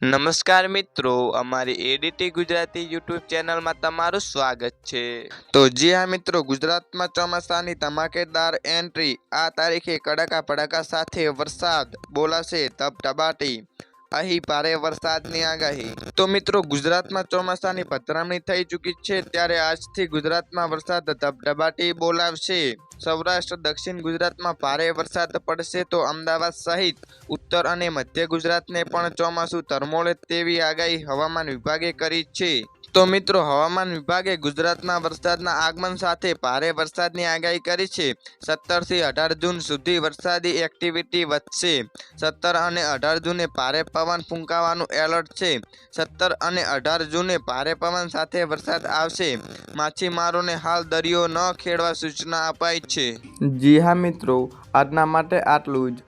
નમસ્કાર મિત્રો, અમારી એડીટી ગુજરાતી યુટ્યુબ ચેનલમાં તમારું સ્વાગત છે. તો જી હા મિત્રો, ગુજરાતમાં ચોમાસાની ધમાકેદાર એન્ટ્રી આ તારીખે કડાકા ભડાકા સાથે વરસાદ બોલાશે ધબધબાટી અહીં ભારે વરસાદની આગાહી. તો મિત્રો, ગુજરાતમાં ચોમાસાની પધરામણી થઈ ચૂકી છે ત્યારે આજથી ગુજરાતમાં વરસાદ ધબધબાટી બોલાવશે. સૌરાષ્ટ્ર, દક્ષિણ ગુજરાતમાં ભારે વરસાદ પડશે તો અમદાવાદ સહિત ઉત્તર અને મધ્ય ગુજરાતને પણ ચોમાસું ધરમોળે તેવી આગાહી હવામાન વિભાગે કરી છે. તો મિત્રો, હવામાન વિભાગે ગુજરાતમાં વરસાદના આગમન સાથે ભારે વરસાદની આગાહી કરી છે. સત્તરથી અઢાર જૂન સુધી વરસાદી એક્ટિવિટી વધશે. સત્તર અને અઢાર જૂને ભારે પવન ફૂંકાવાનું એલર્ટ છે. સત્તર અને અઢાર જૂને ભારે પવન સાથે વરસાદ આવશે. માછીમારોને હાલ દરિયો ન ખેડવા સૂચના અપાઈ છે. જી હા મિત્રો, આજના માટે આટલું જ.